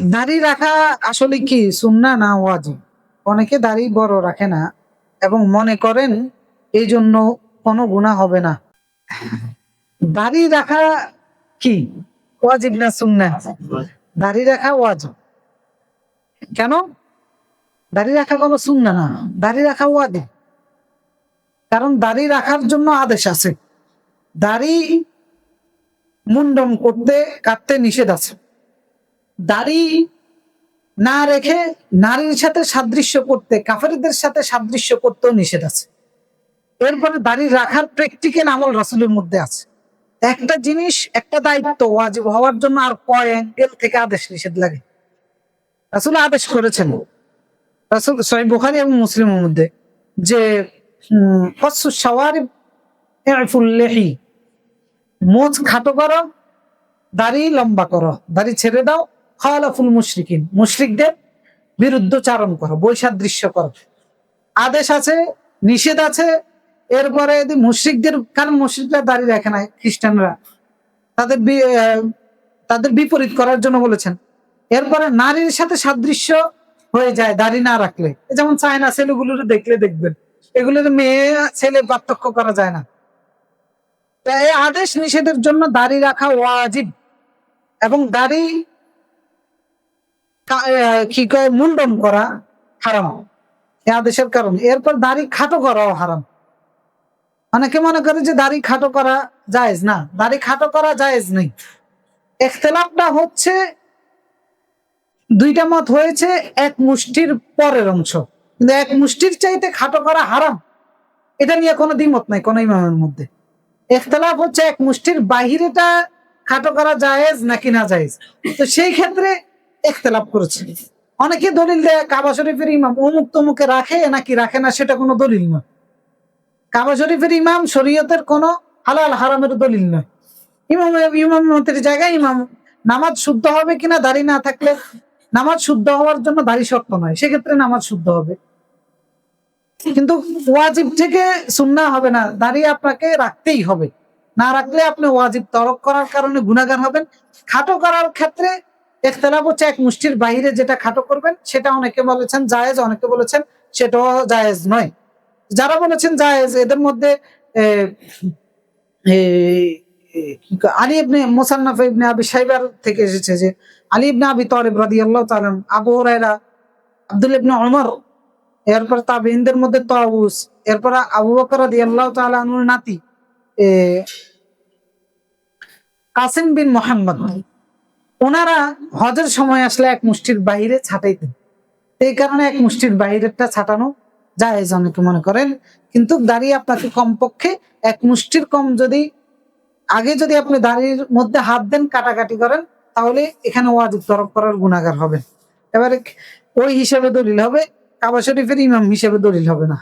দাড়ি রাখা আসলে কি, সুন্না না ওয়াজিব? অনেকে দাড়ি বড় রাখে না এবং মনে করেন এই জন্য কোনো গুণা হবে না। দাড়ি রাখা কি? ওয়াজিব না সুন্না? দাড়ি রাখা ওয়াজিব। কেন? দাড়ি রাখা কোনো সুন্না না, দাড়ি রাখা ওয়াজিব। কারণ দাড়ি রাখার জন্য আদেশ আছে। দাড়ি মুন্ডন করতে কাটতে নিষেধ আছে। দাড়ি না রেখে নারীর সাথে সাদৃশ্য করতে, কাফেরদের সাথে সাদৃশ্য করতেও নিষেধ আছে। এরপরে দাড়ি রাখার প্র্যাকটিক্যাল আমল রাসুলের মধ্যে আছে। একটা জিনিস, একটা দায়িত্ব ওয়াজিব হওয়ার জন্য আর কয় অ্যাঙ্গেল থেকে আদেশ নিষেধ লাগে? রাসুল আদেশ করেছেন, রাসুল সহি বুখারি এবং মুসলিমের মধ্যে, যে সওয়ারি মোজ খাটো করো, দাড়ি লম্বা করো, দাড়ি ছেড়ে দাও খালাফুল মুশরিকিন। মুশরিকদের বিরুদ্ধ চারণ করো, বৈসাদৃশ্য করো। আদেশ আছে, নিষেধ আছে, এরপরে যদি মুশরিকদের, কারণ মুশরিকরা দাড়ি রাখে না খ্রিস্টানরা। তাদের তাদের বিপরীত করার জন্য বলেছেন। এরপরে নারীর সাথে সাদৃশ্য হয়ে যায় দাড়ি না রাখলে। যেমন চায়না ছেলেগুলোর দেখলে দেখবেন, এগুলোর মেয়ে, ছেলে পার্থক্য করা যায় না। এই আদেশ নিষেধের জন্য দাড়ি রাখা ওয়াজিব এবং দাড়ি কা- কয়, মুন্ডন করা হারাম। এই আদেশের কারণ। এরপর দাড়ি খাটো করাও হারাম। অনেকে মনে করে যে দাড়ি খাটো করা জায়েজ না। দাড়ি খাটো করা জায়েজ নেই। এখতলাফটা হচ্ছে, দুইটা মত হয়েছে, এক মুষ্টির পরের অংশ। কিন্তু এক মুষ্টির চাইতে খাটো করা হারাম। এটা নিয়ে কোনো দ্বিমত নাই, কোনো ইমামের মধ্যে। এখতলাফ হচ্ছে এক মুষ্টির বাহিরেটা খাটো করা জায়েজ নাকি না জায়েজ? তো সেই ক্ষেত্রে এখতলাফ করেছে। অনেকে দলিল দেয়, কাবা শরীফের ইমাম অমুক তমুকে রাখে নাকি রাখে না সেটা কোনো দলিল নয়। কাবা শরীফের ইমাম শরীয়তের কোনো হালাল হারামের দলিল নয়। ইমাম ইমাম মতের জায়গায় ইমাম নামাজ শুদ্ধ হবে কিনা দাড়ি না থাকলে? নামাজ শুদ্ধ হওয়ার জন্য দাড়ি শক্ত নয়, সেক্ষেত্রে নামাজ শুদ্ধ হবে। কিন্তু ওয়াজিব থেকে সুন্না হবে না দাঁড়িয়ে আপনাকে রাখতেই হবে। না রাখলে আপনি ওয়াজিব তরক করার কারণে গুণাগার হবেন। খাটো করার ক্ষেত্রে এখতলাফ হচ্ছে এক মুষ্টির বাইরে যেটা খাটো করবেন সেটা অনেকে বলেছেন জায়েজ অনেকে বলেছেন সেটাও জায়েজ নয়। যারা বলেছেন জায়েজ এদের মধ্যে আলী ইবনে মোসান্নাফ ইবনে আবি সাইবার থেকে এসেছে যে আলী ইবনে আবি তরিব রাদিয়াল্লাহু তাআলা আনহু, আবু হুরায়রা আব্দুল ইবনে ওমর এরপর তাবিনদের মধ্যে তাউস এরপর আবু বকর রাদিয়াল্লাহু তাআলা আনহুর নাতি কাসিম বিন মোহাম্মদ। ওনারা হজের সময় আসলে এক মুষ্টির বাইরে ছাটাইতেন। এই কারণে এক মুষ্টির বাইরেরটা ছাটানো জায়েজ অনেকে মনে করেন। কিন্তু দাঁড়িয়ে আপনাকে কমপক্ষে এক মুষ্টির কম যদি, আগে যদি আপনি দাড়ির মধ্যে হাত দেন, কাটাকাটি করেন, তাহলে এখানে ওয়াজিব তরফ করার গুণাগার হবে এবারে ওই হিসাবে দলিল হবে, কাবা শরীফের ইমাম হিসেবে দলিল হবে না।